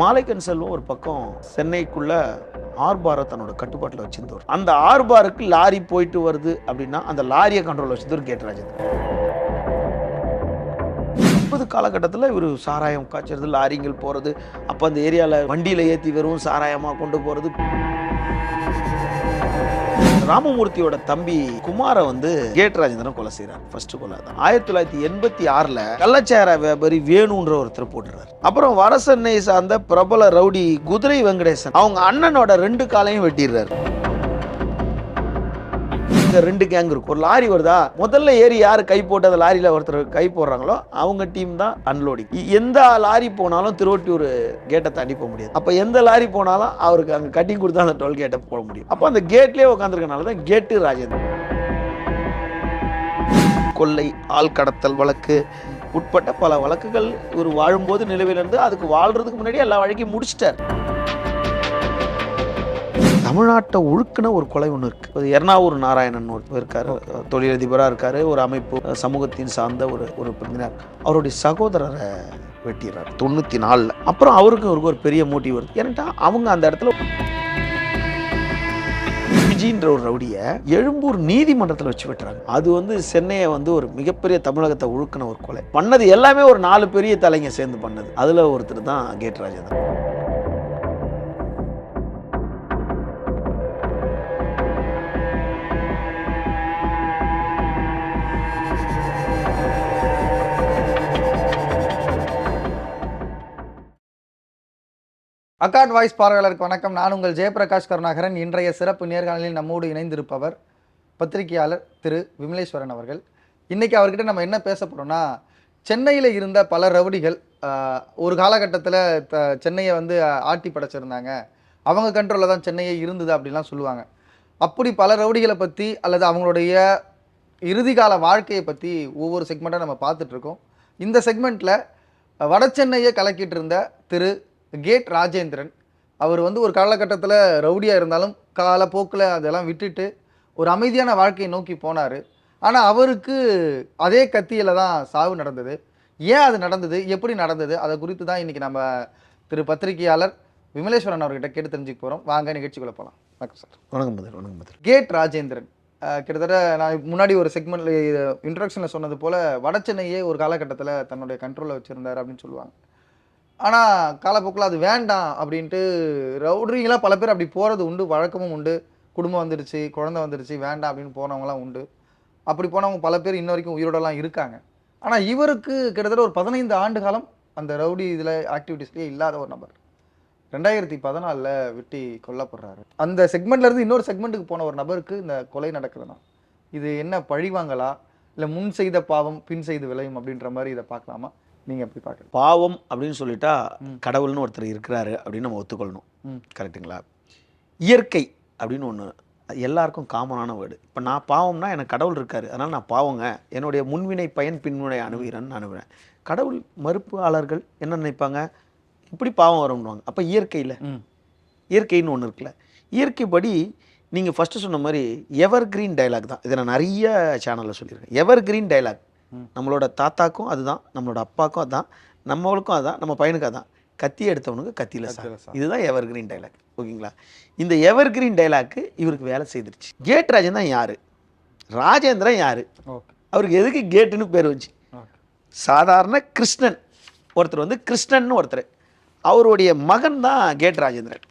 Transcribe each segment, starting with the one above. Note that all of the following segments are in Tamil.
மாலைக்கன் செல்வம் ஒரு பக்கம் சென்னைக்குள்ள ஆர்பாரை தன்னோட கட்டுப்பாட்டில் வச்சிருந்தவர். அந்த ஆர்பாருக்கு லாரி போயிட்டு வருது அப்படின்னா அந்த லாரியை கண்ட்ரோல் வச்சிருந்தவர் கேட் முப்பது காலகட்டத்தில் இவர் சாராயம் காய்ச்சறது லாரிங்கள் போகிறது அப்போ அந்த ஏரியாவில் வண்டியில் ஏற்றி வெறும் சாராயமாக கொண்டு போகிறது ராமமூர்த்தியோட தம்பி குமாரை வந்து கேட் ராஜேந்திரன் கொலை செய்கிறார் ஃபர்ஸ்ட் கொலை. தான் ஆயிரத்தி தொள்ளாயிரத்தி எண்பத்தி ஆறில் கள்ளச்சார வியாபாரி வேணுன்ற ஒருத்தர் போட்டுறாரு. அப்புறம் வரசென்னை சார்ந்த பிரபல ரவுடி குதிரை வெங்கடேசன் அவங்க அண்ணனோட ரெண்டு காலையும் வெட்டிடுறாரு. இந்த ரெண்டு கேங் இருக்கும் ஒரு லாரி வருதா? முதல்ல ஏறி யார் கை போட்டு அந்த லாரியில் ஒருத்தர் கை போடுறாங்களோ அவங்க டீம் தான் அன்லோடிங் எந்த லாரி போனாலும் திருவொட்டியூர் கேட்டை தாண்டி போக முடியாது. அப்போ எந்த லாரி போனாலும் அவருக்கு அங்கே கட்டிங் கொடுத்தா அந்த டோல் கேட்டை போட முடியும். அப்போ அந்த கேட்லேயே உட்காந்துருக்கனால தான் கேட்டு ராஜேந்திரன். கொள்ளை ஆள் கடத்தல் வழக்கு உட்பட்ட பல வழக்குகள் இவர் வாழும்போது நிலுவையில் இருந்து அதுக்கு வாழ்றதுக்கு முன்னாடி எல்லா வழக்கையும் முடிச்சிட்டார். தமிழ்நாட்டை ஒழுக்குன ஒரு கொலை ஒன்று இருக்கு. அது எர்ணாவூர் நாராயணன் ஒரு இருக்காரு. தொழிலதிபராக இருக்காரு. ஒரு அமைப்பு சமூகத்தின் சார்ந்த ஒரு ஒரு பிரிவினர் அவருடைய சகோதரரை வெட்டிடுறாரு. தொண்ணூற்றி நாலில் அப்புறம் அவருக்கு அவருக்கு ஒரு பெரிய மோட்டிவ் வருது. ஏன்ட்டா அவங்க அந்த இடத்துல விஜின்ற ஒரு ரவுடியை எழும்பூர் நீதிமன்றத்தில் வச்சு வெட்டுறாங்க. அது வந்து சென்னையை வந்து ஒரு மிகப்பெரிய தமிழகத்தை ஒழுக்கின ஒரு கொலை. பண்ணது எல்லாமே ஒரு நாலு பெரிய தலைங்க சேர்ந்து பண்ணது. அதில் ஒருத்தர் தான் கேட் அக்காட் வாய்ஸ் பார்வையாளருக்கு வணக்கம். நான் உங்கள் ஜெயபிரகாஷ் கருணாகரன். இன்றைய சிறப்பு நேர்காணலில் நம்மோடு இணைந்திருப்பவர் பத்திரிகையாளர் திரு விமலேஸ்வரன் அவர்கள். இன்றைக்கி அவர்கிட்ட நம்ம என்ன பேச போகிறோன்னா சென்னையில் இருந்த பல ரவுடிகள் ஒரு காலகட்டத்தில் த சென்னையை வந்து ஆட்டி படைச்சிருந்தாங்க. அவங்க கண்ட்ரோலில் தான் சென்னையே இருந்தது அப்படிலாம் சொல்லுவாங்க. அப்படி பல ரவுடிகளை பற்றி அல்லது அவங்களுடைய இறுதி கால வாழ்க்கையை பற்றி ஒவ்வொரு செக்மெண்ட்டாக நம்ம பார்த்துட்ருக்கோம் இந்த செக்மெண்ட்டில் வட சென்னையை கலக்கிட்டு இருந்த திரு கேட் ராஜேந்திரன் அவர் வந்து ஒரு காலகட்டத்தில் ரவுடியாக இருந்தாலும் காலப்போக்கில் அதெல்லாம் விட்டுட்டு ஒரு அமைதியான வாழ்க்கையை நோக்கி போனார். ஆனால் அவருக்கு அதே கத்தியில் தான் சாவு நடந்தது. ஏன் அது நடந்தது? எப்படி நடந்தது? அதை குறித்து தான் இன்றைக்கி நம்ம திரு பத்திரிகையாளர் விமலேஸ்வரன் அவர்கிட்ட கேட்டு தெரிஞ்சுக்க போகிறோம் வாங்க நிகழ்ச்சிக்குள்ளே போகலாம் வணக்கம் சார். வணக்கம் பதில் வணக்கம் பதில் கேட் ராஜேந்திரன். கிட்டத்தட்ட நான் முன்னாடி ஒரு செக்மெண்ட்ல இன்ட்ரடக்ஷனில் சொன்னது போல வடசென்னையே ஒரு காலகட்டத்தில் தன்னுடைய கண்ட்ரோலில் வச்சுருந்தார் அப்படின்னு சொல்லுவாங்க. ஆனால் காலப்போக்கில் அது வேண்டாம் அப்படின்ட்டு ரவுடரிங்களாம் பல பேர் அப்படி போகிறது உண்டு வழக்கமும் உண்டு. குடும்பம் வந்துடுச்சு குழந்தை வந்துடுச்சு வேண்டாம் அப்படின்னு போனவங்களாம் உண்டு. அப்படி போனவங்க பல பேர் இன்ன வரைக்கும் உயிரோடலாம் இருக்காங்க. ஆனால் இவருக்கு கிட்டத்தட்ட ஒரு பதினைந்து ஆண்டு காலம் அந்த ரவுடி இதில் ஆக்டிவிட்டீஸ்லேயே இல்லாத ஒரு நபர். ரெண்டாயிரத்தி பதினாலில் வெட்டி கொல்லப்படுறாரு. அந்த செக்மெண்ட்லேருந்து இன்னொரு செக்மெண்ட்டுக்கு போன ஒரு நபருக்கு இந்த கொலை நடக்குதுன்னா இது என்ன பழிவாங்களா இல்லை முன் செய்த பாவம் பின் செய்து விளையும் அப்படின்ற மாதிரி இதை பார்க்கலாமா? நீங்கள் எப்படி பார்க்குறீங்க பாவம் அப்படின்னு சொல்லிட்டா. கடவுள்னு ஒருத்தர் இருக்கிறாரு அப்படின்னு நம்ம ஒத்துக்கொள்ளணும். ம். கரெக்ட்டுங்களா? இயற்கை அப்படின்னு ஒன்று எல்லாருக்கும் காமனான வேர்டு இப்போ நான் பாவம்னா எனக்கு கடவுள் இருக்காரு அதனால் நான் பாவங்க. என்னுடைய முன்வினை பயன் பின்வினை அணுகிறேன்னு அணுகிறேன். கடவுள் மறுப்பாளர்கள் என்ன நினைப்பாங்க? இப்படி பாவம் வரும்னுவாங்க. அப்போ இயற்கையில். இயற்கைன்னு ஒன்று இருக்குல்ல. இயற்கைப்படி நீங்கள் ஃபஸ்ட்டு சொன்ன மாதிரி எவர் கிரீன் டைலாக் தான். இதை நான் நிறைய சேனலில் சொல்லியிருக்கேன். Evergreen dialogue. நம்மளோட தாத்தாக்கும் அதுதான் நம்மளோட அப்பாக்கும் அதுதான் நம்மளுக்கும் அதுதான் நம்ம பையனுக்கு அதான். கத்தி எடுத்தவனுக்கு கத்தியில் சார். இதுதான் எவர் கிரீன் டைலாக் ஓகேங்களா? இந்த எவர் கிரீன் டைலாக்கு இவருக்கு வேலை செய்திருச்சு. கேட் ராஜன் தான் யார்? ராஜேந்திரன் யார்? அவருக்கு எதுக்கு கேட்டுன்னு பேர் வச்சு? சாதாரண கிருஷ்ணன். ஒருத்தர் வந்து கிருஷ்ணன் ஒருத்தர். அவருடைய மகன் தான் கேட் ராஜேந்திரன்.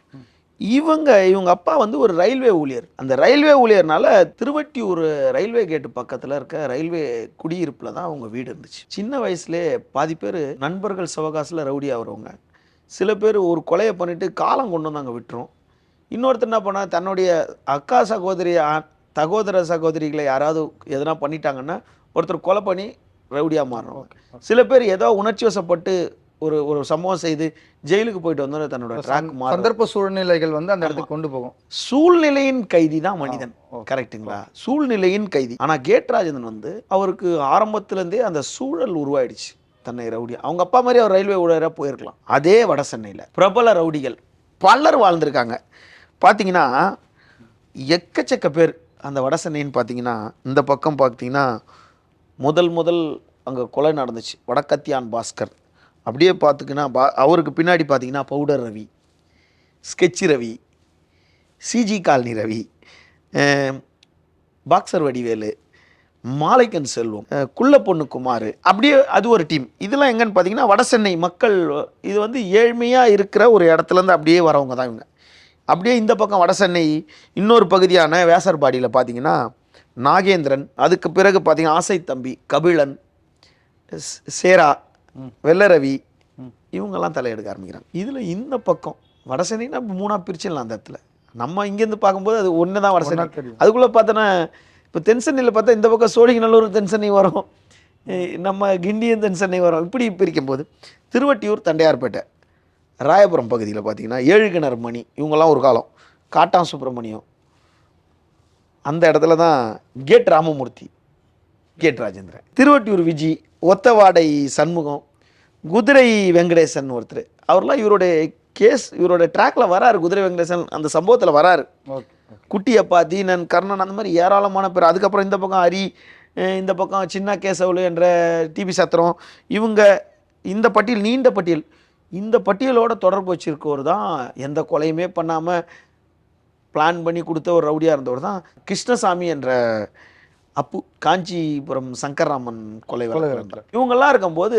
இவங்க இவங்க அப்பா வந்து ஒரு ரயில்வே ஊழியர். அந்த ரயில்வே ஊழியர்னால திருவட்டியூர் ரயில்வே கேட்டு பக்கத்தில் இருக்க ரயில்வே குடியிருப்பில் தான் அவங்க வீடு இருந்துச்சு. சின்ன வயசுலேயே பாதி பேர் நண்பர்கள் சவகாசில் ரவுடியாக வருவாங்க சில பேர் ஒரு கொலையை பண்ணிட்டு காலம் கொண்டு வந்து அங்கே விட்டுரும். இன்னொருத்தர் என்ன பண்ணா தன்னுடைய அக்கா சகோதரி சகோதர சகோதரிகளை யாராவது எதனா பண்ணிட்டாங்கன்னா ஒருத்தர் கொலை பண்ணி ரவுடியாக மாறுறோம் சில பேர் ஏதோ உணர்ச்சி வசப்பட்டு ஒரு ஒரு சம்பவம் செய்து ஜெயிலுக்கு போயிட்டு வந்து தன்னோட ட்ராக் சந்தர்ப்ப சூழ்நிலைகள் வந்து அந்த இடத்துக்கு கொண்டு போகும். சூழ்நிலையின் கைதி தான் மனிதன். ஓகே. கரெக்ட்டுங்களா சூழ்நிலையின் கைதி. ஆனா கேட் ராஜேந்திரன் வந்து அவருக்கு ஆரம்பத்துல இருந்தே அந்த சூழல் உருவாயிடுச்சு. தன்னை ரவுடி. அவங்க அப்பா மாதிரி அவர் ரயில்வே ஊழியராக போயிருக்கலாம். அதே வட சென்னையில். பிரபல ரவுடிகள். பலர் வாழ்ந்திருக்காங்க. பார்த்தீங்கன்னா எக்கச்சக்க பேர் அந்த வட சென்னைன்னு பார்த்தீங்கன்னா இந்த பக்கம் பார்த்தீங்கன்னா முதல் முதல் அங்கே கொலை நடந்துச்சு. வடக்கத்தியான் பாஸ்கர். அப்படியே பார்த்துக்கினா பா அவருக்கு பின்னாடி பார்த்தீங்கன்னா powder Ravi sketch Ravi CG colony Ravi boxer Vadivelu Malaikkan Selvam குள்ள பொண்ணு குமார் அப்படியே அது ஒரு டீம் இதெல்லாம் எங்கன்னு பார்த்தீங்கன்னா வடசென்னை மக்கள் இது வந்து ஏழ்மையாக இருக்கிற ஒரு இடத்துலேருந்து அப்படியே வரவங்க தான் இவங்க. அப்படியே இந்த பக்கம் வடசென்னை இன்னொரு பகுதியான வேசர்பாடியில் பார்த்தீங்கன்னா நாகேந்திரன் அதுக்கு பிறகு பார்த்தீங்கன்னா ஆசை தம்பி கபிலன் சேரா சேரா வெள்ளரவி இவங்கெல்லாம் தலையெடுக்க ஆரம்பிக்கிறாங்க. இதில் இந்த பக்கம் வடசென்னைனா மூணாக பிரிச்சிடலாம் அந்த இடத்துல. நம்ம இங்கேருந்து பார்க்கும்போது அது ஒன்று தான் வடசென்னை. அதுக்குள்ளே பார்த்தோன்னா இப்போ தென்சென்னையில் பார்த்தா இந்த பக்கம் சோழிங்கநல்லூர் தென்சென்னை வரும். நம்ம கிண்டியும் தென்சென்னை வரும். இப்படி பிரிக்கும் போது திருவட்டியூர் தண்டையார்பேட்டை ராயபுரம் பகுதியில் பார்த்தீங்கன்னா ஏழுகிணறு மணி இவங்கெல்லாம் ஒரு காலம். காட்டான் சுப்பிரமணியம். அந்த இடத்துல தான் கேட் ராமமூர்த்தி. கேட் ராஜேந்திரன். திருவட்டியூர் விஜி ஒத்தவாடை சண்முகம் குதிரை வெங்கடேசன் ஒருத்தர். அவர்லாம் இவருடைய கேஸ் இவரோட ட்ராக்ல வராரு குதிரை வெங்கடேசன் அந்த சம்பவத்தில் வராரு. குட்டியப்பா தீனன் கர்ணன் அந்த மாதிரி ஏராளமான பேர். அதுக்கப்புறம் இந்த பக்கம் ஹரி இந்த பக்கம் சின்ன கேசவலு என்ற டிபி சத்திரம். இவங்க இந்த பட்டியல் நீண்ட பட்டியல் இந்த பட்டியலோட தொடர்பு வச்சிருக்கவர் தான் எந்த கொலையுமே பண்ணாமல் பிளான் பண்ணி கொடுத்த ஒரு ரவுடியாக இருந்தவர் தான் கிருஷ்ணசாமி என்ற அப்பு காஞ்சிபுரம் சங்கர்ராமன் கொலை வழக்கு. இவங்கெல்லாம் இருக்கும்போது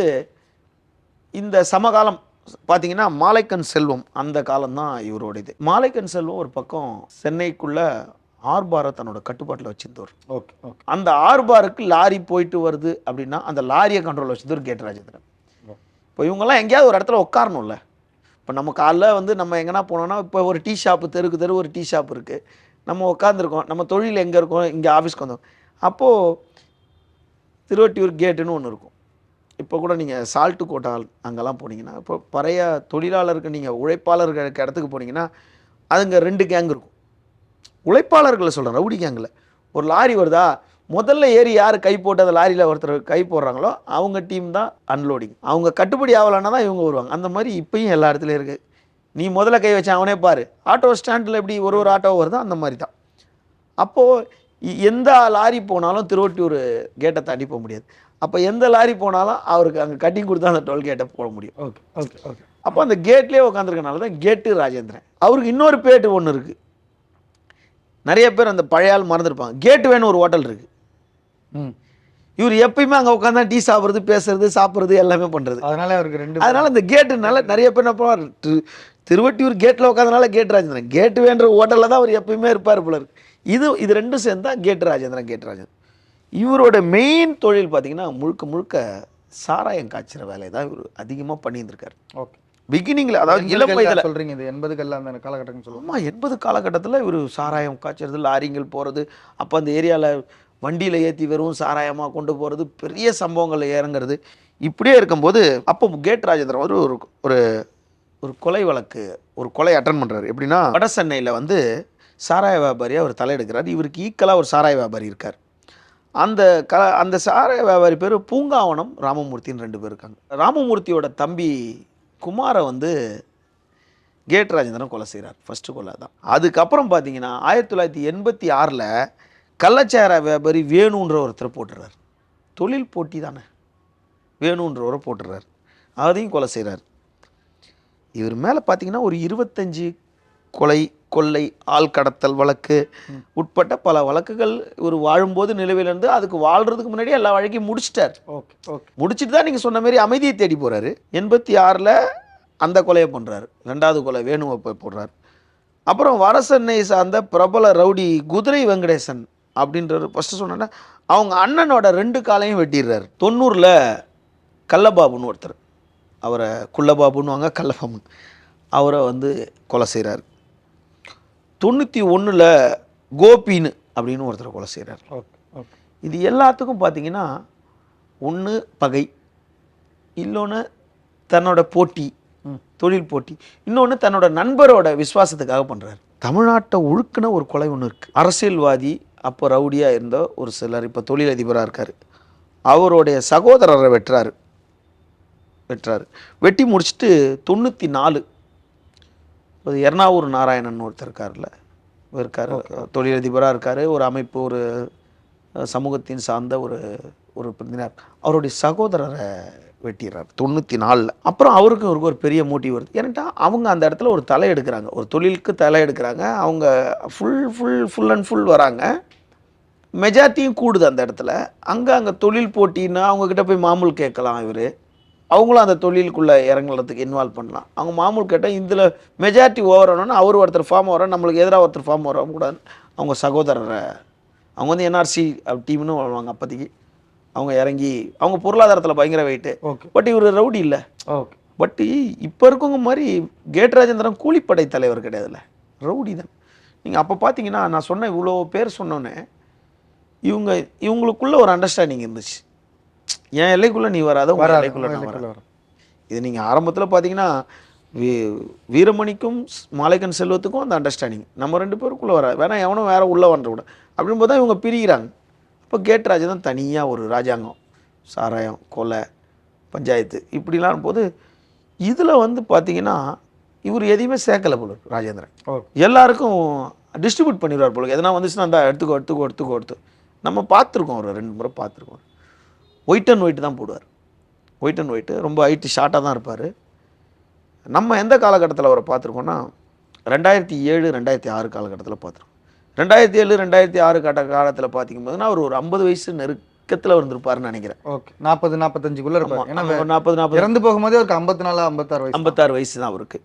இந்த சமகாலம் பார்த்தீங்கன்னா மாலைக்கன் செல்வம் அந்த காலம்தான் இவரோட இது மாலைக்கன் செல்வம் ஒரு பக்கம் சென்னைக்குள்ள ஆர்பாரை தன்னோட கட்டுப்பாட்டில் வச்சிருந்தவர். Okay okay. அந்த ஆர்பாருக்கு லாரி போயிட்டு வருது அப்படின்னா அந்த லாரியை கண்ட்ரோல் வச்சிருந்தவர் கேட் ராஜேந்திரன். இப்போ இவங்கெல்லாம் எங்கேயாவது ஒரு இடத்துல உட்காரணும்ல. இப்போ நம்ம காலைல வந்து நம்ம எங்கன்னா போனோம்னா இப்போ ஒரு டீ ஷாப்பு தெருக்கு தெரு ஒரு டீ ஷாப் இருக்குது நம்ம உட்காந்துருக்கோம் நம்ம தொழில் எங்கே இருக்கோம் இங்கே ஆஃபீஸ்க்கு வந்தோம். அப்போது திருவட்டியூர் கேட்டுன்னு ஒன்று இருக்கும். இப்போ கூட நீங்கள் சால்ட்டு கோட்டால் அங்கெல்லாம் போனீங்கன்னா இப்போ பழைய தொழிலாளருக்கு நீங்கள் உழைப்பாளர்களுக்கு இடத்துக்கு போனீங்கன்னா அதுங்க ரெண்டு கேங் இருக்கும். உழைப்பாளர்களை சொல்கிறேன் ரவுடி கேங்கில் ஒரு லாரி வருதா முதல்ல ஏறி யார் கை போட்டு அந்த லாரியில் ஒருத்தர் கை போடுறாங்களோ அவங்க டீம் தான் அன்லோடிங் அவங்க கட்டுப்படி ஆகலைன்னா தான் இவங்க வருவாங்க. அந்த மாதிரி இப்பயும் எல்லா இடத்துலையும் இருக்குது நீ முதல்ல கை வச்ச அவனே பாரு. ஆட்டோ ஸ்டாண்டில் எப்படி ஒரு ஒரு ஆட்டோ வருதோ அந்த மாதிரி தான். அப்போது எந்த லாரி போனாலும் திருவட்டியூர் கேட்டை தாண்டி போக முடியாது. அப்போ எந்த லாரி போனாலும் அவருக்கு அங்கே கட்டிங் கொடுத்தா அந்த டோல் கேட்டை போட முடியும். ஓகே ஓகே ஓகே அப்போ அந்த கேட்லேயே உட்காந்துருக்கனால தான் கேட்டு ராஜேந்திரன். அவருக்கு இன்னொரு பேட்டு ஒன்று இருக்குது நிறைய பேர் அந்த பழைய ஆள் மறந்துருப்பாங்க. கேட்டு வேணும் ஒரு ஹோட்டல் இருக்குது ம். இவர் எப்பயுமே அங்கே உட்காந்தா டீ சாப்பிட்றது பேசுறது சாப்பிட்றது எல்லாமே பண்ணுறது அதனால அவருக்கு ரெண்டு அதனால இந்த கேட்டுனால நிறைய பேர் என்ன திருவட்டியூர் கேட்டில் உட்காந்தனால கேட் ராஜேந்திரன் கேட்டு வேண்ட ஹோட்டலில் தான் அவர் எப்பயுமே இருப்பார் போல இருக்கு. இது இது ரெண்டும் சேர்ந்தா கேட்டு ராஜேந்திரன் கேட்டு ராஜேந்திரன். இவரோட மெயின் தொழில் பார்த்தீங்கன்னா முழுக்க முழுக்க சாராயம் காய்ச்சிற வேலையை தான் இவர் அதிகமாக பண்ணியிருந்திருக்காரு. ஓகே. பிகினிங்கில் அதாவது இளம் வயதில் சொல்றீங்க இது எண்பதுகள்ல அந்த காலகட்டம் சொல்லுவோம். எண்பது காலகட்டத்தில் இவர் சாராயம் காய்ச்சறது லாரிங்கள் போகிறது அப்போ அந்த ஏரியாவில் வண்டியில் ஏற்றி வெறும் சாராயமாக கொண்டு போகிறது பெரிய சம்பவங்கள் இறங்குறது. இப்படியே இருக்கும்போது அப்போ கேட் ராஜேந்திரன் ஒரு ஒரு ஒரு கொலை வழக்கு ஒரு கொலை அட்டன் பண்ணுறாரு எப்படின்னா வட சென்னையில் வந்து சாராய வியாபாரியாக அவர் தலையெடுக்கிறார் இவருக்கு ஈக்குவலாக ஒரு சாராய வியாபாரி இருக்கார். அந்த க அந்த சாராய வியாபாரி பேர் பூங்காவனம் ராமமூர்த்தின்னு ரெண்டு பேர் இருக்காங்க. ராமமூர்த்தியோட தம்பி குமாரை வந்து கேட் ராஜேந்திரன் கொலை செய்கிறார் ஃபஸ்ட்டு கொலை தான். அதுக்கப்புறம் பார்த்தீங்கன்னா ஆயிரத்தி தொள்ளாயிரத்தி எண்பத்தி ஆறில் கள்ளச்சார வியாபாரி வேணுன்ற ஒருத்தர் போட்டுறார். தொழில் போட்டி தானே. வேணுன்றவரை போட்டுறார். அதையும் கொலை செய்கிறார் இவர் மேலே பார்த்தீங்கன்னா ஒரு இருபத்தஞ்சு கொலை கொள்ளை ஆள் கடத்தல் வழக்கு உட்பட்ட பல வழக்குகள் இவர் வாழும்போது நிலுவையில் இருந்து அதுக்கு வாழ்கிறதுக்கு முன்னாடி எல்லா வழக்கையும் முடிச்சிட்டார். Okay okay. முடிச்சிட்டு தான் நீங்கள் சொன்ன மாதிரி அமைதியை தேடி போகிறாரு எண்பத்தி ஆறில் அந்த கொலையை பண்ணுறாரு ரெண்டாவது கொலை வேணுவை போய் போடுறாரு. அப்புறம் வடசென்னை சார்ந்த பிரபல ரவுடி குதிரை வெங்கடேசன் அப்படின்றவர் ஃபஸ்ட்டு சொன்னேன்னா அவங்க அண்ணனோட ரெண்டு காலையும் வெட்டிடுறாரு. தொண்ணூறில் கள்ளபாபுன்னு ஒருத்தர். அவரை குள்ளபாபுன்னுவாங்க கள்ளபாபுன்னு. அவரை வந்து கொலை செய்கிறார் தொண்ணூற்றி ஒன்றில் கோபின்னு அப்படின்னு ஒருத்தரை கொலை செய்கிறார் இது எல்லாத்துக்கும் பார்த்தீங்கன்னா ஒன்று பகை இன்னொன்று தன்னோட போட்டி. தொழில் போட்டி இன்னொன்று தன்னோட நண்பரோட விசுவாசத்துக்காக பண்ணுறாரு தமிழ்நாட்டை ஒழுக்குன ஒரு கொலை ஒன்று இருக்குது அரசியல்வாதி அப்போ ரவுடியாக இருந்த ஒரு சிலர் இப்போ தொழிலதிபராக இருக்கார். அவருடைய சகோதரரை வெட்டுறாரு. வெட்டுறாரு. வெட்டி முடிச்சுட்டு தொண்ணூற்றி நாலு ஒரு எர்ணாவூர் நாராயணன் ஒருத்தர் இருக்கார்ல இருக்கார். தொழிலதிபராக இருக்கார். ஒரு அமைப்பு ஒரு சமூகத்தின் சார்ந்த ஒரு ஒரு பிரதினர் அவருடைய சகோதரரை வெட்டிடுறாரு தொண்ணூற்றி நாலில் அப்புறம் அவருக்கும் இவருக்கு ஒரு பெரிய மோட்டிவ் வருது. ஏன்ட்டா அவங்க அந்த இடத்துல ஒரு தலை எடுக்கிறாங்க. ஒரு தொழிலுக்கு தலை எடுக்கிறாங்க. அவங்க full full full and full வராங்க. மெஜாரிட்டியும் கூடுது அந்த இடத்துல. அங்கே அங்கே தொழில் போட்டின்னா அவங்கக்கிட்ட போய் மாமூல் கேட்கலாம் இவர். அவங்களும் அந்த தொழிலுக்குள்ளே இறங்குறதுக்கு இன்வால்வ் பண்ணலாம். அவங்க மாமூல் கேட்டால் இதில் மெஜாரிட்டி ஓவர் ஆனோன்னா அவர் ஒருத்தர் ஃபார்ம் வர நம்மளுக்கு எதிராக ஒருத்தர் ஃபார்ம் வர கூடாது. அவங்க சகோதரரை அவங்க வந்து என்ஆர்சி டீம்னு வருவாங்க அப்போதைக்கு. அவங்க இறங்கி அவங்க பொருளாதாரத்தில் பயங்கர வெயிட்டு ஓகே பட் இவர் ரவுடி இல்லை. ஓகே பட் இப்போ இருக்கவங்க மாதிரி கேட் ராஜேந்திரன் கூலிப்படை தலைவர் கிடையாதுல்ல. ரவுடி தான். நீங்கள் அப்போ பார்த்தீங்கன்னா நான் சொன்ன இவ்வளோ பேர் சொன்னோன்னே இவங்க இவங்களுக்குள்ள ஒரு அண்டர்ஸ்டாண்டிங் இருந்துச்சு. என் எல்லைக்குள்ளே நீ வராத உங்கள் எல்லைக்குள்ளே நான் வரேன். இது நீங்கள் ஆரம்பத்தில் பார்த்தீங்கன்னா வீ வீரமணிக்கும் மாலைக்கன் செல்வத்துக்கும் அந்த அண்டர்ஸ்டாண்டிங் நம்ம ரெண்டு பேருக்குள்ளே வர வேணா எவனும் வேற உள்ளே வந்துட கூட. அப்படின்னு போது தான் இவங்க பிரிகிறாங்க. இப்போ கேட் ராஜா தான் தனியாக ஒரு ராஜாங்கம் சாராயம் கொலை பஞ்சாயத்து இப்படிலாம் போது இதில் வந்து பார்த்தீங்கன்னா இவர் எதையுமே சேர்க்கலை போல ராஜேந்திரன். எல்லாருக்கும் டிஸ்ட்ரிபியூட் பண்ணிடுவார் போல. எதனா வந்துச்சுன்னா அந்த எடுத்துக்கோ எடுத்துக்கோ எடுத்துக்கோ எடுத்து. நம்ம பார்த்துருக்கோம் ஒரு ரெண்டு முறை பார்த்துருக்கோம் ஒயிட் அண்ட் ஒயிட் தான் போடுவார். ஒயிட் அண்ட் ஒயிட்டு ரொம்ப ஹைட்டு ஷார்ட்டாக தான் இருப்பார். நம்ம எந்த காலகட்டத்தில் அவரை பார்த்துருக்கோம்னா ரெண்டாயிரத்தி ஏழு ரெண்டாயிரத்தி ஆறு காலகட்டத்தில் பார்த்துருக்கோம். ரெண்டாயிரத்தி ஏழு ரெண்டாயிரத்தி ஆறு காட்ட காலத்தில் பார்த்தீங்கன்னா அவர் ஒரு ஐம்பது வயசு நெருக்கத்தில் இருந்திருப்பாருன்னு நினைக்கிறேன். ஓகே. நாற்பது நாற்பத்தஞ்சுக்குள்ள இருப்பார். ஏன்னா நாற்பது நாற்பது. இறந்து போகும்போதே அவருக்கு ஐம்பத்தி நாலு ஐம்பத்தாறு வயசு ஐம்பத்தாறு வயசு தான் அவருக்கு.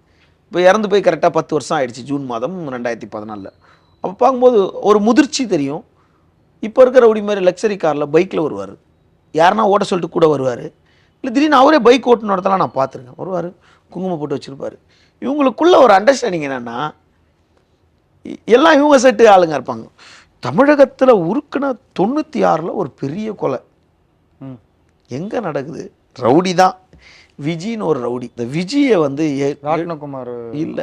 இப்போ இறந்து போய் கரெக்டாக பத்து வருஷம் ஆயிடுச்சு ஜூன் மாதம் ரெண்டாயிரத்தி பதினாலில். அப்போ பார்க்கும்போது ஒரு முதிர்ச்சி தெரியும். இப்போ இருக்கிற மாதிரி லக்ஸரி காரில் பைக்கில் வருவார். யாருன்னா ஓட்ட சொல்லிட்டு கூட வருவார். இல்லை திடீர்னு அவரே பைக் ஓட்டுன இடத்தெல்லாம் நான் பார்த்துருக்கேன். வருவார் குங்குமம் போட்டு வச்சுருப்பார். இவங்களுக்குள்ள ஒரு அண்டர்ஸ்டாண்டிங் என்னென்னா எல்லாம் இவங்க செட்டு ஆளுங்க இருப்பாங்க. தமிழகத்தில் உருக்குன தொண்ணூற்றி ஆறில் ஒரு பெரிய கொலை. எங்கே நடக்குது? ரவுடி தான். விஜின்னு ஒரு ரவுடி. இந்த விஜயை வந்து ராட்னகுமார் இல்ல.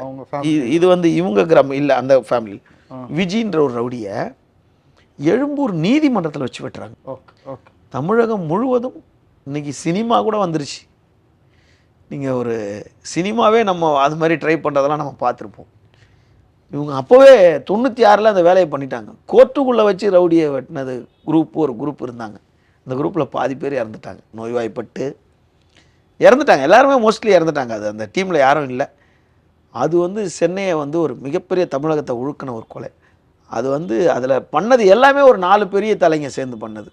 இது வந்து இவங்க கிராமம் இல்லை அந்த ஃபேமிலி. விஜின்ற ஒரு ரவுடியை எழும்பூர் நீதிமன்றத்தில் வச்சு வெட்டுறாங்க. ஓகே ஓகே தமிழகம் முழுவதும் இன்னைக்கு சினிமா கூட வந்துருச்சு. நீங்கள் ஒரு சினிமாவே நம்ம அது மாதிரி ட்ரை பண்ணுறதெல்லாம் நம்ம பார்த்துருப்போம். இவங்க அப்போவே தொண்ணூற்றி ஆறில் அந்த வேலையை பண்ணிட்டாங்க. கோர்ட்டுக்குள்ளே வச்சு ரவுடியை வெட்டினது குரூப் ஒரு குரூப் இருந்தாங்க. அந்த குரூப்பில் பாதி பேர் இறந்துட்டாங்க. நோய்வாய்ப்பட்டு இறந்துட்டாங்க. எல்லாருமே மோஸ்ட்லி இறந்துட்டாங்க. அது அந்த டீமில் யாரும் இல்லை. அது வந்து சென்னையை வந்து ஒரு மிகப்பெரிய தமிழகத்தை உழுக்கின ஒரு கொலை. அது வந்து அதில் பண்ணது எல்லாமே ஒரு நாலு பெரிய தலைங்க சேர்ந்து பண்ணது.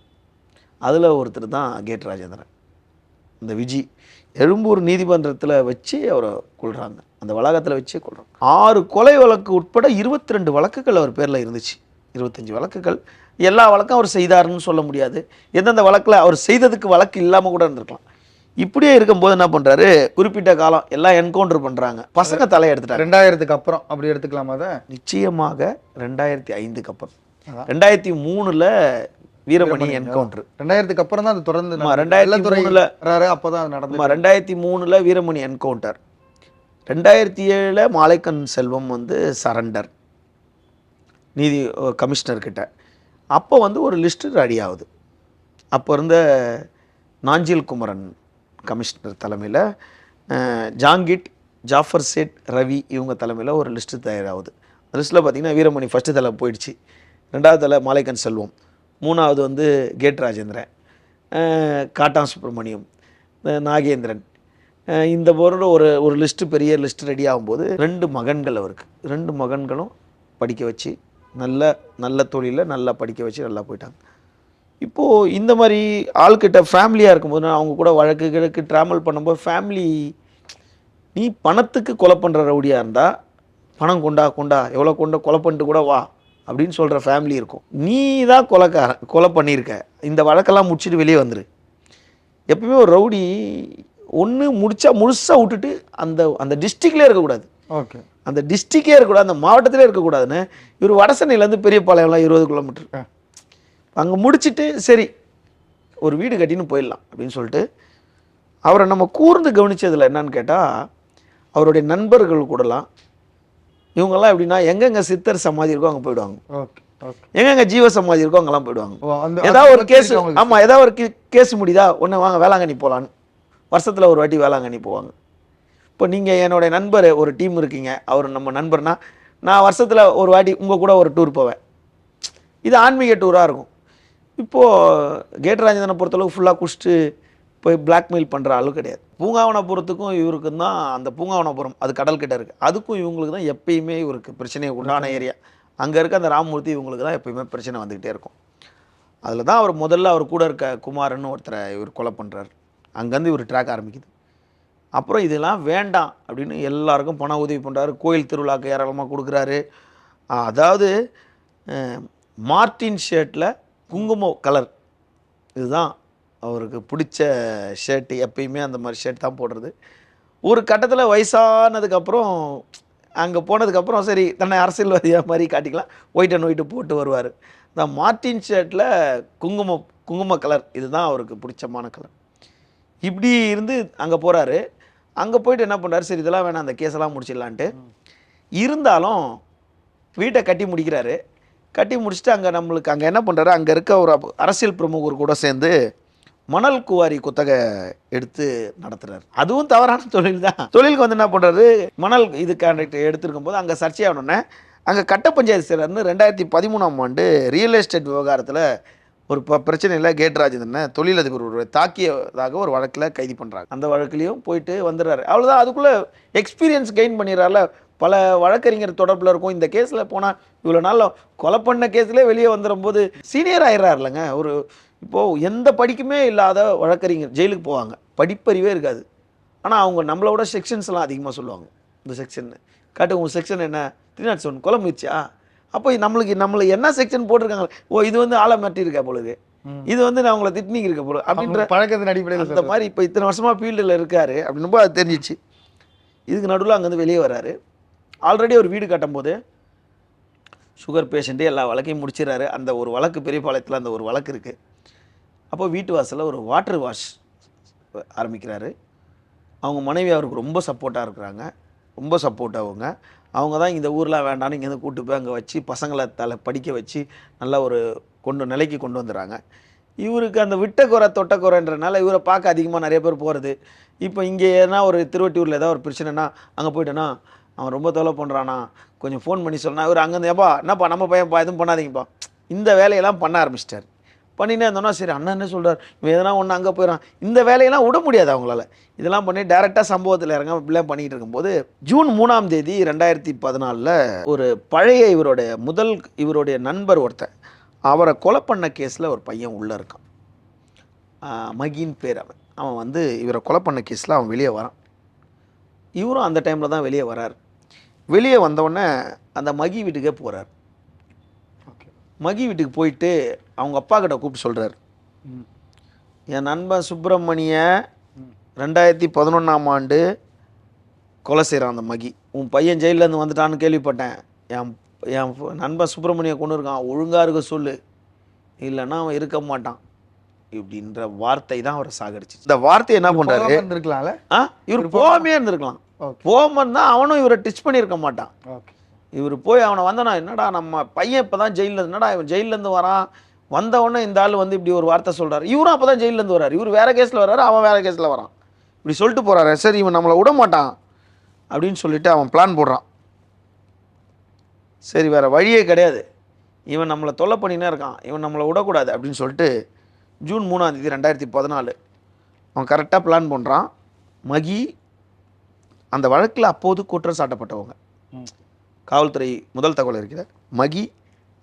அதில் ஒருத்தர் தான் கேட் ராஜேந்திரன். இந்த விஜி எழும்பூர் நீதிமன்றத்தில் வச்சு அவரை கொள்றாங்க அந்த வளாகத்தில் வச்சே கொள்றாங்க ஆறு கொலை வழக்கு உட்பட இருபத்தி ரெண்டு வழக்குகள் அவர் பேரில் இருந்துச்சு. இருபத்தஞ்சி வழக்குகள். எல்லா வழக்கும் அவர் செய்தாருன்னு சொல்ல முடியாது. எந்தெந்த வழக்கில் அவர் செய்ததுக்கு வழக்கு இல்லாமல் கூட இருந்திருக்கலாம். இப்படியே இருக்கும்போது என்ன பண்ணுறாரு குறிப்பிட்ட காலம் எல்லாம் என்கவுண்டர் பண்ணுறாங்க பசங்க தலையை எடுத்துட்டாங்க. ரெண்டாயிரத்துக்கு அப்புறம் அப்படி எடுத்துக்கலாமா அதை? நிச்சயமாக ரெண்டாயிரத்தி ஐந்துக்கு அப்புறம். ரெண்டாயிரத்தி மூணில் வீரமணி என்கவுண்டர் ரெண்டாயிரத்துக்கு அப்புறம் தான் அது தொடர்ந்து ரெண்டாயிரத்தி மூணுல- அப்பதான் அது ரெண்டாயிரத்தி மூணில் வீரமணி என்கவுண்டர் ரெண்டாயிரத்தி ஏழில் மாலைக்கன் செல்வம் வந்து சரண்டர் நீதி கமிஷனர் கிட்ட. அப்போ வந்து ஒரு லிஸ்ட்டு ரெடி ஆகுது. அப்போ இருந்த நாஞ்சில் குமரன் கமிஷனர் தலைமையில் ஜாங்கிட் ஜாஃபர் சேட் ரவி இவங்க தலைமையில் ஒரு லிஸ்ட்டு தயாராகுது. அந்த லிஸ்ட்டில் பார்த்தீங்கன்னா வீரமணி ஃபஸ்ட்டு தலை போயிடுச்சு. ரெண்டாவது தலை மாலைக்கன் செல்வம். மூணாவது வந்து கேட் ராஜேந்திரன் அஹ் காட்டான் சுப்பிரமணியம் நாகேந்திரன். இந்த போரோட ஒரு ஒரு லிஸ்ட்டு பெரிய லிஸ்ட் ரெடி ஆகும்போது ரெண்டு மகன்கள் அவருக்கு. ரெண்டு மகன்களும் படிக்க வச்சு நல்ல நல்ல தொழிலில் நல்லா படிக்க வச்சு நல்லா போயிட்டாங்க. இப்போது இந்த மாதிரி ஆள்கிட்ட ஃபேமிலியாக இருக்கும்போது அவங்க கூட வழக்கு கிழக்கு ட்ராவல் பண்ணும்போது ஃபேமிலி நீ பணத்துக்கு கொலை பண்ணுற ரவுடியாக இருந்தால் பணம் கொண்டா கொண்டா எவ்வளோ கொண்டா கொலை பண்ணிட்டு கூட வா. அப்படின்னு சொல்கிற ஃபேமிலி இருக்கும். நீ தான் கொலைக்காரன் கொலை பண்ணியிருக்க இந்த வழக்கெல்லாம் முடிச்சுட்டு வெளியே வந்துரு. எப்பவுமே ஒரு ரவுடி ஒன்று முடிச்சா முழுசாக விட்டுட்டு அந்த அந்த டிஸ்ட்ரிக்ட்லேயே இருக்கக்கூடாது. ஓகே அந்த டிஸ்ட்ரிக்டே இருக்கக்கூடாது அந்த மாவட்டத்திலே இருக்கக்கூடாதுன்னு இவர் வடசென்னையிலேருந்து பெரிய பாளையம்லாம் இருபது கிலோமீட்டர். அங்கே முடிச்சிட்டு சரி ஒரு வீடு கட்டின்னு போயிடலாம் அப்படின்னு சொல்லிட்டு அவரை நம்ம கூர்ந்து கவனிச்சதுல என்னன்னு கேட்டால் அவருடைய நண்பர்கள் கூடலாம் இவங்கெல்லாம் எப்படின்னா எங்கெங்க சித்தர் சமாதி இருக்கோ அங்கே போயிடுவாங்க. எங்கெங்க ஜீவ சமாதி இருக்கோ அங்கெல்லாம் போயிடுவாங்க. ஏதாவது ஒரு கேஸ் ஆமாம் ஏதாவது ஒரு கேஸ் முடியுதா ஒன்று வாங்க வேளாங்கண்ணி போகலான்னு வருஷத்தில் ஒரு வாட்டி வேளாங்கண்ணி போவாங்க. இப்போ நீங்கள் என்னுடைய நண்பர் ஒரு டீம் இருக்கீங்க. அவர் நம்ம நண்பர்னா நான் வருஷத்தில் ஒரு வாட்டி உங்கள் கூட ஒரு டூர் போவேன். இது ஆன்மீக டூராக இருக்கும். இப்போது கேட் ராஜேந்திரனை பொறுத்தளவுக்கு ஃபுல்லாக குடிச்சிட்டு போய் blackmail பண்ணுற ஆளு கிடையாது. பூங்காவனபுரத்துக்கும் இவருக்கும் தான் அந்த பூங்காவனபுரம் அது கடல் கிட்ட இருக்குது அதுக்கும் இவங்களுக்கு தான் எப்பயுமே இவருக்கு பிரச்சனை உண்டான ஏரியா. அங்கே இருக்க அந்த ராமமூர்த்தி இவங்களுக்கு தான் எப்பயுமே பிரச்சனை வந்துக்கிட்டே இருக்கும். அதில் தான் அவர் முதல்ல அவர் கூட இருக்க குமாரன்னு ஒருத்தரை இவர் கொலை பண்ணுறாரு அங்கேருந்து இவர் ட்ராக் ஆரம்பிக்குது. அப்புறம் இதெல்லாம் வேண்டாம் அப்படின்னு எல்லாருக்கும் பண உதவி பண்ணுறாரு கோயில் திருவிழாக்கு ஏராளமாக கொடுக்குறாரு. அதாவது மார்டின் ஷர்ட்டில் குங்குமம் கலர். இதுதான் அவருக்கு பிடிச்ச ஷர்ட்டு எப்பயுமே அந்த மாதிரி ஷர்ட் தான் போடுறது. ஒரு கட்டத்தில் வயசானதுக்கப்புறம் அங்கே போனதுக்கப்புறம் சரி தன்னை அரசியல்வாதியாக மாதிரி காட்டிக்கலாம். ஒயிட் அண்ட் ஒயிட்டு போட்டு வருவார். இந்த மார்டின் ஷர்ட்டில் குங்குமம் குங்கும கலர் இதுதான் அவருக்கு பிடிச்சமான கலர் இப்படி இருந்து அங்கே போகிறாரு அங்கே போயிட்டு என்ன பண்ணுறாரு சரி இதெல்லாம் வேணாம் அந்த கேஸெல்லாம் முடிச்சிடலான்ட்டு. இருந்தாலும் வீட்டை கட்டி முடிக்கிறாரு. கட்டி முடிச்சுட்டு அங்கே நம்மளுக்கு அங்கே என்ன பண்ணுறாரு அங்கே இருக்க ஒரு அரசியல் பிரமுகர் கூட சேர்ந்து மணல் குவாரி குத்தகை எடுத்து நடத்துறாரு. அதுவும் தவறான தொழில் தான் தொழிலுக்கு வந்து என்ன பண்ணுறாரு மணல் இது கான்ட்ராக்ட் எடுத்திருக்கும் போது அங்கே சர்ச்சையானோடனே அங்கே கட்ட பஞ்சாயத்து செயலர்னு ரெண்டாயிரத்தி பதிமூணாம் ஆண்டு ரியல் எஸ்டேட் விவகாரத்தில் ஒரு ப பிரச்சனையில் கேட் தொழில் தொழிலதிபர் தாக்கியதாக ஒரு வழக்கில் கைது பண்ணுறாங்க அந்த வழக்குலேயும் போயிட்டு வந்துடுறாரு. அவ்வளோதான் அதுக்குள்ளே எக்ஸ்பீரியன்ஸ் கெயின் பண்ணிடுறாருல. பல வழக்கறிஞர் தொடர்பில் இருக்கும். இந்த கேஸில் போனால் இவ்வளோ நாளில் கொலை பண்ண கேஸ்லேயே வெளியே வந்துடும்போது சீனியர் ஆயிடுறாருலங்க. ஒரு இப்போது எந்த படிக்குமே இல்லாத வழக்கறிஞர் ஜெயிலுக்கு போவாங்க. படிப்பறிவே இருக்காது. ஆனால் அவங்க நம்மளோட செக்ஷன்ஸ்லாம் அதிகமாக சொல்லுவாங்க. இந்த செக்ஷன் காட்டு உங்கள் செக்ஷன் என்ன? த்ரீ நாட் செவன் கொலை முயற்சியா அப்போ நம்மளுக்கு நம்மளுக்கு என்ன செக்ஷன் போட்டிருக்காங்க? ஓ இது வந்து ஆளை மாட்டி இருக்கா பொழுது இது வந்து நான் உங்களை திட்னிக்கு இருக்க பொழுது? அப்படின்ற பழக்கத்தின் அடிப்படையில் அந்த மாதிரி இப்போ இத்தனை வருஷமாக ஃபீல்டில் இருக்காரு. அப்படின்னும் அது தெரிஞ்சிச்சு. இதுக்கு நடுவில் அங்கேருந்து வெளியே வராரு ஆல்ரெடி ஒரு வீடு கட்டும்போது சுகர் பேஷண்ட்டு எல்லா வழக்கையும் முடிச்சிடறாரு. அந்த ஒரு வழக்கு பெரியபாளையத்தில் அந்த ஒரு வழக்கு இருக்குது அப்போ வீட்டு வாசலில் ஒரு வாட்டர் வாஷ் ஆரம்பிக்கிறாரு. அவங்க மனைவி அவருக்கு ரொம்ப சப்போர்ட்டாக இருக்கிறாங்க. ரொம்ப சப்போர்ட் அவங்க. அவங்க தான் இந்த ஊரெலாம் வேண்டாம்னு இங்கேருந்து கூட்டு போய் அங்கே வச்சு பசங்களை தலை படிக்க வச்சு நல்லா ஒரு கொண்டு நிலைக்கு கொண்டு வந்துடுறாங்க. இவருக்கு அந்த விட்டக்குறை தொட்டக்குறைன்றனால இவரை பார்க்க அதிகமாக நிறைய பேர் போகிறது இப்போ இங்கே எதனா ஒரு திருவட்டியூரில் ஏதாவது ஒரு பிரச்சனைனா அங்கே போயிட்டேன்னா அவன் ரொம்ப தொலை பண்ணுறானா கொஞ்சம் ஃபோன் பண்ணி சொன்னா இவர் அங்கேருந்து ஏப்பா என்னப்பா நம்ம பையன்ப்பா எதுவும் பண்ணாதீங்கப்பா. இந்த வேலையெல்லாம் பண்ண ஆரம்பிச்சிட்டார். பண்ணினே இருந்தோம்னா சரி அண்ணன் என்ன சொல்கிறார் இவன் எதனா ஒன்று அங்கே போயிடறான் இந்த வேலையெல்லாம் விட முடியாது அவங்களால. இதெல்லாம் பண்ணி டேரெக்டாக சம்பவத்தில் இறங்க இப்படிலாம் பண்ணிகிட்டு இருக்கும்போது ஜூன் மூணாம் தேதி ரெண்டாயிரத்தி பதினாலில் ஒரு பழைய இவருடைய முதல் இவருடைய நண்பர் ஒருத்தன் அவரை கொலை பண்ண கேஸில் ஒரு பையன் உள்ளே இருக்கான். மகின் பேர் அவன். அவன் வந்து இவரை கொலை பண்ண கேஸில் அவன் வெளியே வரான். இவரும் அந்த டைமில் தான் வெளியே வரார். வெளியே வந்தவுடனே அந்த மகி வீட்டுக்கே போகிறார் மகி வீட்டுக்கு போயிட்டு அவங்க அப்பா கிட்ட கூப்பிட்டு சொல்கிறார் என் நண்பன் சுப்பிரமணிய. ரெண்டாயிரத்தி பதினொன்றாம் ஆண்டு கொலை செய்கிறான் அந்த மகி. உன் பையன் ஜெயிலேருந்து வந்துட்டான்னு கேள்விப்பட்டேன். என் என் நண்பன் சுப்பிரமணிய கொண்டு இருக்கான். ஒழுங்காக இருக்க சொல்லு. இல்லைன்னா அவன் இருக்க மாட்டான். இப்படின்ற வார்த்தை தான் அவரை சாகடிச்சு இந்த வார்த்தை என்ன பண்ணுறாரு இருந்திருக்கலாம்ல? ஆ இவர் போகாமே இருந்திருக்கலாம். போகாம இருந்தால் அவனும் இவரை டிச் பண்ணியிருக்க மாட்டான். ஓகே. இவர் போய் அவனை வந்தனா என்னடா நம்ம பையன் இப்போ தான் ஜெயிலில் என்னடா இவன் ஜெயிலேருந்து வரான்? வந்தவொடனே இந்த ஆள் வந்து இப்படி ஒரு வார்த்தை சொல்கிறார் இவரும் அப்போ தான் ஜெயிலேருந்து வரார். இவர் வேறு கேஸில் வர்றாரு அவன் வேறு கேஸில் வரான். இப்படி சொல்லிட்டு போகிறாரு சரி இவன் நம்மளை விட மாட்டான் அப்படின்னு சொல்லிட்டு அவன் பிளான் போடுறான். சரி வேற வழியே கிடையாது. இவன் நம்மளை தொல்லை பண்ணினே இருக்கான். இவன் நம்மளை விடக்கூடாது அப்படின்னு சொல்லிட்டு ஜூன் மூணாந்தேதி ரெண்டாயிரத்தி பதினாலு அவன் கரெக்டாக பிளான் பண்ணுறான் மகி அந்த வழக்கில் அப்போது குற்றம் சாட்டப்பட்டவங்க. ம். காவல்துறை முதல் தகவல் இருக்கிற மகி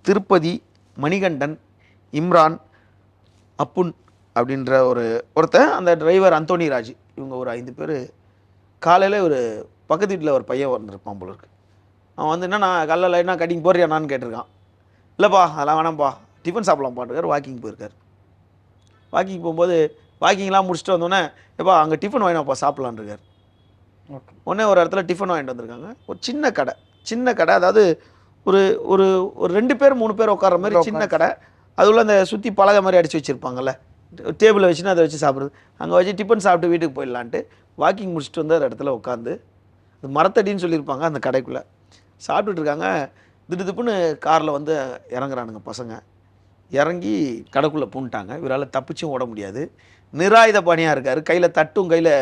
திருப்பதி மணிகண்டன் இம்ரான் அப்புன் அப்படின்ற ஒரு ஒருத்தன் அந்த டிரைவர் அந்தோனி ராஜ் இவங்க ஒரு ஐந்து பேர் காலையில் ஒரு பக்கத்து வீட்டில் ஒரு பையன் வந்திருப்பான் போல இருக்கு. அவன் வந்து என்னண்ணா காலைல லைனா கட்டிங் போறியாண்ணான்னு கேட்டிருக்கான். இல்லைப்பா அதெல்லாம் வேணாம்ப்பா. டிஃபன் சாப்பிடலாம் பாட்டுக்கார் வாக்கிங் போயிருக்கார். வாக்கிங் போகும்போது வாக்கிங்லாம் முடிச்சுட்டு வந்தோடனே எப்பா அங்கே டிஃபன் வாங்கினாப்பா ஓகே உடனே ஒரு இடத்துல டிஃபன் வாங்கிட்டு வந்திருக்காங்க. ஒரு சின்ன கடை. சின்ன கடை அதாவது ஒரு ஒரு ஒரு ரெண்டு பேர் மூணு பேர் உட்கார்ற மாதிரி சின்ன கடை. அது உள்ள அந்த சுற்றி பலகை மாதிரி அடித்து வச்சுருப்பாங்கல்ல. டேபிளை வச்சுன்னு அதை வச்சு சாப்பிட்றது. அங்கே வச்சு டிஃபன் சாப்பிட்டு வீட்டுக்கு போயிடலான்ட்டு வாக்கிங் முடிச்சுட்டு வந்து அந்த இடத்துல உட்காந்து அது மரத்தடின்னு சொல்லியிருப்பாங்க அந்த கடைக்குள்ளே. சாப்பிட்டுட்டு இருக்காங்க. திடு திப்புன்னு காரில் வந்து இறங்குறானுங்க பசங்க. இறங்கி கடைக்குள்ளே பூந்துட்டாங்க. இவரால் தப்பிச்சும் ஓட முடியாது. நிராயுத பணியாக இருக்கார். கையில் தட்டும் கையில்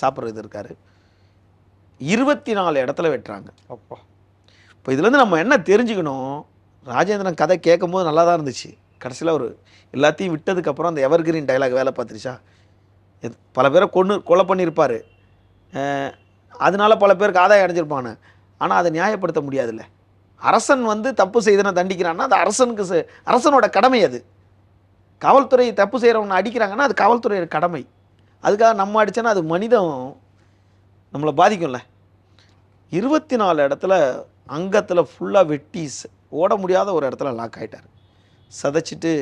சாப்பிட்றது இருக்கார். இருபத்தி நாலு இடத்துல வெட்டுறாங்க. அப்பா. இப்போ இதுலேருந்து நம்ம என்ன தெரிஞ்சுக்கணும்? ராஜேந்திரன் கதை கேட்கும்போது நல்லா தான் இருந்துச்சு. கடைசியில் ஒரு எல்லாத்தையும் விட்டதுக்கப்புறம் அந்த எவர்கிரீன் டைலாக் வேலை பார்த்துருச்சா? எத்- பல பேரை கொன்று கொலை பண்ணியிருப்பார். அதனால பல பேருக்கு ஆதாயம் அடைஞ்சிருப்பானு. ஆனால் அதை நியாயப்படுத்த முடியாதுல்ல. அரசன் வந்து தப்பு செய்தனை தண்டிக்கிறான்னா அது அரசனுக்கு செ- அரசனோட கடமை அது. காவல்துறை தப்பு செய்கிறவனை அடிக்கிறாங்கன்னா அது காவல்துறையோட கடமை. அதுக்காக நம்ம அடிச்சோன்னா அது மனிதம் நம்மளை பாதிக்கும்ல. இருபத்தி நாலு இடத்துல அங்கத்தில் ஃபுல்லாக வெட்டி ஓட முடியாத ஒரு இடத்துல லாக் ஆகிட்டார் சதைச்சிட்டு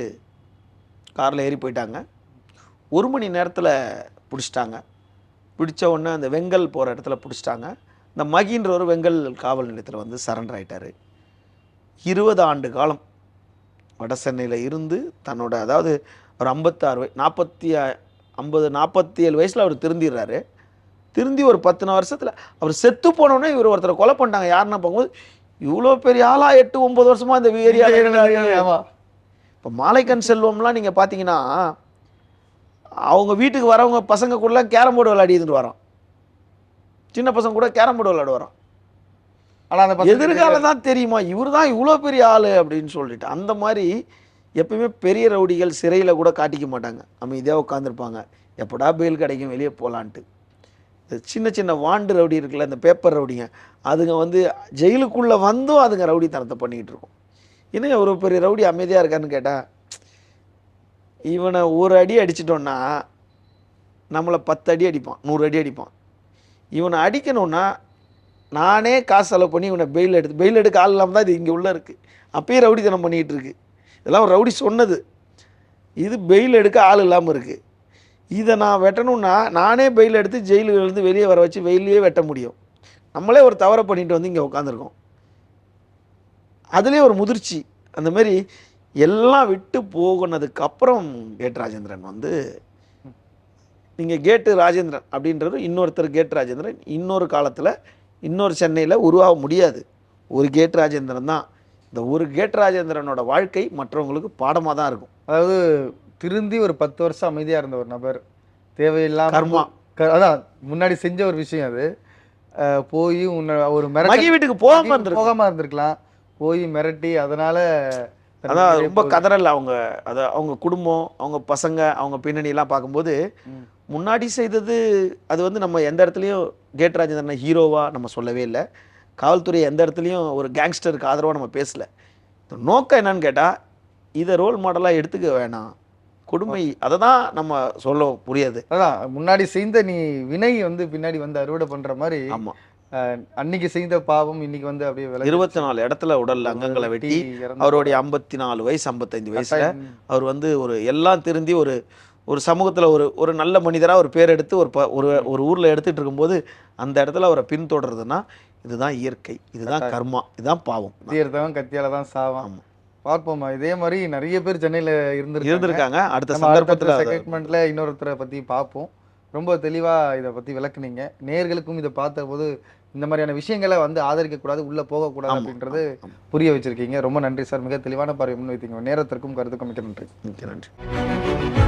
காரில் ஏறி போயிட்டாங்க. ஒரு மணி நேரத்தில் பிடிச்சிட்டாங்க. பிடிச்ச உடனே அந்த வெங்கல் போகிற இடத்துல பிடிச்சிட்டாங்க. இந்த மகின்ற ஒரு வெங்கல் காவல் நிலையத்தில் வந்து சரண்டர் ஆகிட்டார் இருபது ஆண்டு காலம் வட சென்னையில் இருந்து தன்னோட அதாவது ஒரு ஐம்பத்தாறு வய நாற்பத்தி ஐம்பது நாற்பத்தி ஏழு வயசில் அவர் திருந்திடுறாரு. திருந்தி ஒரு பத்து வருஷத்தில் அவர் செத்து போனோடனே இவர் ஒருத்தரை கொலை பண்ணிட்டாங்க. யாருன்னா பார்க்கும்போது இவ்வளோ பெரிய ஆளா? எட்டு ஒன்பது வருஷமா இந்த ஏரியாவில் ஆமா. இப்போ மாலைக்கண் செல்வம்லாம் நீங்கள் பார்த்தீங்கன்னா அவங்க வீட்டுக்கு வரவங்க பசங்க கூட கேரம் போர்டு விளையாடிட்டு வரோம். சின்ன பசங்க கூட கேரம் போர்டு விளையாட வரோம். ஆனா அந்த எதிர்காலம் தான் தெரியுமா? இவர் தான் இவ்வளோ பெரிய ஆள் அப்படின்னு சொல்லிட்டு அந்த மாதிரி எப்பயுமே பெரிய ரவுடிகள் சிறையில் கூட காட்டிக்க மாட்டாங்க. அமைதியாக உட்காந்துருப்பாங்க எப்படா பெயில் கிடைக்கும்? வெளியே போகலான்ட்டு சின்ன சின்ன வாண்டு ரவுடி இருக்குல்ல இந்த பேப்பர் ரவுடிங்க அதுங்க வந்து ஜெயிலுக்குள்ளே வந்தும் அதுங்க ரவுடித்தனத்தை பண்ணிக்கிட்டு இருக்கும். என்னங்க ஒரு பெரிய ரவுடி அமைதியாக இருக்கான்னு கேட்டால் இவனை ஒரு அடி அடிச்சிட்டோன்னா நம்மளை பத்து அடி அடிப்பான் நூறு அடி அடிப்பான். இவனை அடிக்கணும்னா நானே காசு செலவு பண்ணி இவனை பெயில் எடுத்து பெயில் எடுக்க ஆள் இல்லாமல் தான் இது இங்கே உள்ளே இருக்குது அப்பயே ரவுடித்தனம் பண்ணிகிட்டு இருக்கு. இதெல்லாம் ஒரு ரவுடி சொன்னது. இது பெயில் எடுக்க ஆள் இல்லாமல் இருக்குது இதை நான் வெட்டணும்னா நானே பெயில் எடுத்து ஜெயிலிருந்து வெளியே வர வச்சு வெயிலே வெட்ட முடியும். நம்மளே ஒரு தவறை பண்ணிட்டு வந்து இங்கே உட்காந்துருக்கோம் அதுலேயே ஒரு முதிர்ச்சி. அந்த மாதிரி எல்லாம் விட்டு போகினதுக்கப்புறம் கேட் ராஜேந்திரன் வந்து நீங்கள் கேட்டு ராஜேந்திரன் அப்படின்றது இன்னொருத்தர் கேட் ராஜேந்திரன். இன்னொரு காலத்தில் இன்னொரு சென்னையில் உருவாக முடியாது. ஒரு கேட் ராஜேந்திரன் தான். இந்த ஒரு கேட் ராஜேந்திரனோட வாழ்க்கை மற்றவங்களுக்கு பாடமாக தான் இருக்கும். அதாவது திருந்தி ஒரு பத்து வருஷம் அமைதியா இருந்த ஒரு நபர். தேவையில்லாம கர்மா. அதான் முன்னாடி செஞ்ச ஒரு விஷயம் அது. போய் உன்னை ஒரு மிரட்டல் மகி வீட்டுக்கு போகாம இருந்திருக்கும். போகாம இருந்திருக்கலாம். போய் மிரட்டி அதனால தன் அதான் ரொம்ப கதறல் அவங்க. அதை அவங்க குடும்பம் அவங்க பசங்க அவங்க பின்னணியெல்லாம் பார்க்கும்போது. முன்னாடி செய்தது அது வந்து நம்ம எந்த இடத்துலையும் கேட் ராஜேந்திரனை ஹீரோவாக நம்ம சொல்லவே இல்லை. காவல்துறை எந்த இடத்துலையும் ஒரு கேங்ஸ்டருக்கு ஆதரவாக நம்ம பேசல. நோக்கம் என்னன்னு கேட்டால் இதை ரோல் மாடலாக எடுத்துக்க வேணாம். கொடுமை அதை தான் நம்ம சொல்ல புரியாது. அதான் முன்னாடி செய்த நீ வினை வந்து பின்னாடி வந்து அறுவடை பண்ற மாதிரி ஆமாம் அஹ், அன்னைக்கு செய்த பாவம் இன்னைக்கு வந்து அப்படியே இருபத்தி நாலு இடத்துல உடல் அங்கங்களை வெட்டி அவருடைய ஐம்பத்தி நாலு வயசு ஐம்பத்தைந்து வயசுல. அவர் வந்து ஒரு எல்லாம் திருந்தி ஒரு ஒரு சமூகத்தில் ஒரு ஒரு நல்ல மனிதராக ஒரு பேர் எடுத்து ஒரு ப ஒரு ஒரு ஊரில் எடுத்துகிட்டு இருக்கும்போது அந்த இடத்துல அவரை பின்தொடர்றதுன்னா இதுதான் இயற்கை இதுதான் கர்மா இதுதான் பாவம். தீர்த்தவன் கத்தியால தான் சாவான். ஆமா. பார்ப்போமா? இதே மாதிரி நிறைய பேர் சென்னையில இருந்திருக்காங்க. இருந்திருக்காங்க. அடுத்த சந்தர்ப்பத்தில் செக்மெண்ட்ல இன்னொருத்தரை பத்தி பார்ப்போம். ரொம்ப தெளிவா இதை பத்தி விளக்குனீங்க. நேர்களுக்கும் இதை பார்த்தபோது இந்த மாதிரியான விஷயங்களை வந்து ஆதரிக்க கூடாது உள்ள போகக்கூடாது அப்படின்றது. புரிய வச்சிருக்கீங்க. ரொம்ப நன்றி சார். மிக தெளிவான பார்வை முன்வைத்தீங்க. நேரத்திற்கும் கருத்துக்கும் மிக்க நன்றி. மிக்க நன்றி.